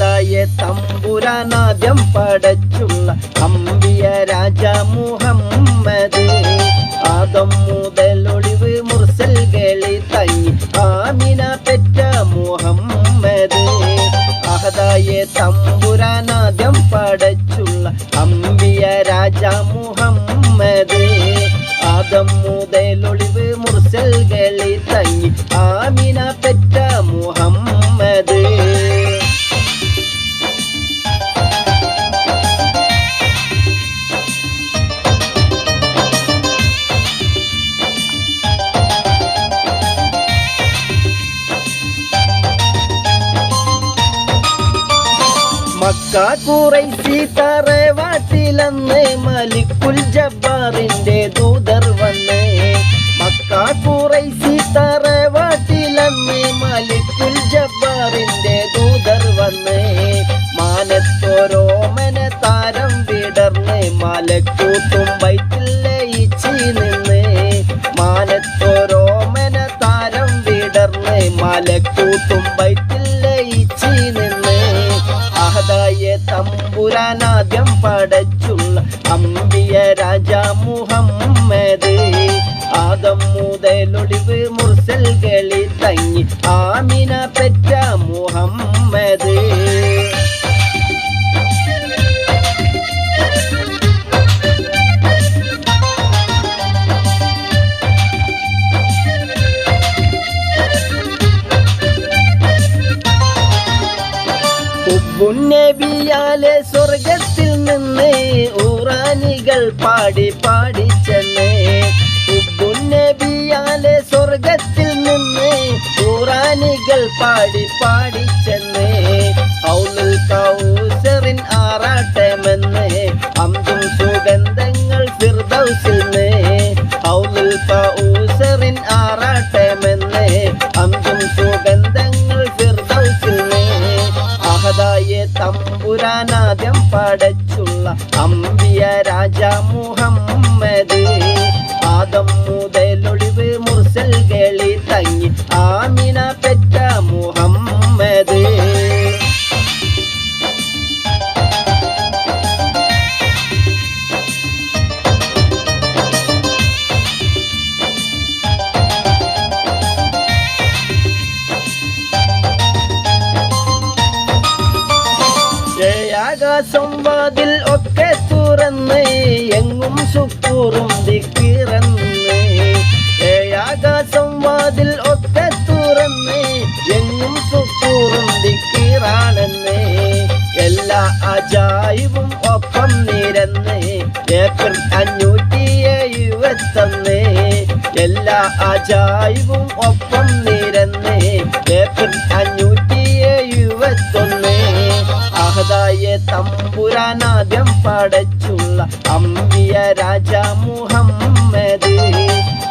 തമ്പുരാനാദ്യം പടച്ചുള്ള അമ്പിയ രാജ മുഹമ്മദ്. ആദം മുതൽ ഒളിവ് മുർസൽകളി തങ്ങി ആമിന പെറ്റ മുഹമ്മദ്. അഹദായെ തമ്പുരാനാദ്യം പടച്ചുള്ള അമ്പിയ രാജ മുഹമ്മദ്. ആദം മുതൽ ഒളിവ് മുർസൽകളി തങ്ങി ആമിന പെറ്റ മക്ക കുറൈസി തറവാട്ടിലന്ന് മലിക്കുൽ ജബ്ബാറിന്റെ ദൂതർ വന്ന്. മക്കാക്കൂറൈ കുറൈസി തറവാട്ടിലന്ന് മലിക്കുൽ ജബ്ബാറിന്റെ ദൂതർ വന്ന്. മാനത്തോരോമന താരം വിടർന്ന് മലക്കൂട്ടും വയറ്റിൽ ലയിച്ച് നിന്ന്. മാനത്തോരോമന താരം വിടർന്ന് മലക്കൂട്ടും വയറ്റിൽ തമ്പുരാനാദ്യം പടച്ചുള്ള അമ്പിയ രാജ മുഹമ്മദ്. ആദം മുതലൊളിവ് മുർസൽകളി തങ്ങി ആമിന പെറ്റ മുഹമ്മദ്. സ്വർഗത്തിൽ നിന്ന് ഊറാനികൾ പാടി പാടി ചെന്ന്. സ്വർഗത്തിൽ നിന്ന് ഊറാനികൾ പാടി പാടി ചെന്ന്. ഔലുൽ ആറാട്ടമെന്ന് അമ്പും സുഗന്ധങ്ങൾ ഫിർദൗസിൽ തമ്പുരാനാദ്യം പടച്ചുള്ള അമ്പിയ രാജ മുഹമ്മദ്. ഏയാകാശം വാതിൽ ഒക്കെ തുറന്ന് എങ്ങും സുക്കൂറും ദിക്കിറന്ന് ആകാശം വാതിൽ ഒക്കെ തുറന്ന് എങ്ങും സുക്കൂറും ദിക്കിറാണെന്ന് എല്ലാ അജായിവും ഒപ്പം നിരന്ന്. ഏപ്രിൽ അഞ്ഞൂറ്റി എഴുപത്തൊന്ന്. എല്ലാ അജായിവും ഒപ്പം നിരന്ന്. ഏപ്രിൽ അഞ്ഞൂറ്റി തമ്പുരാനാദ്യം പടച്ചുള്ള അമ്പിയ രാജ മുഹമ്മദ്.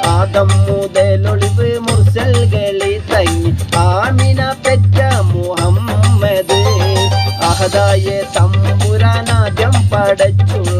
ആദം മുതലൊളിവ് മുർസൽകളിൽ തങ്ങി ആമിന പെറ്റ മുഹമ്മദ്. അഹദായ തമ്പുരാനാദ്യം പടച്ചുള്ള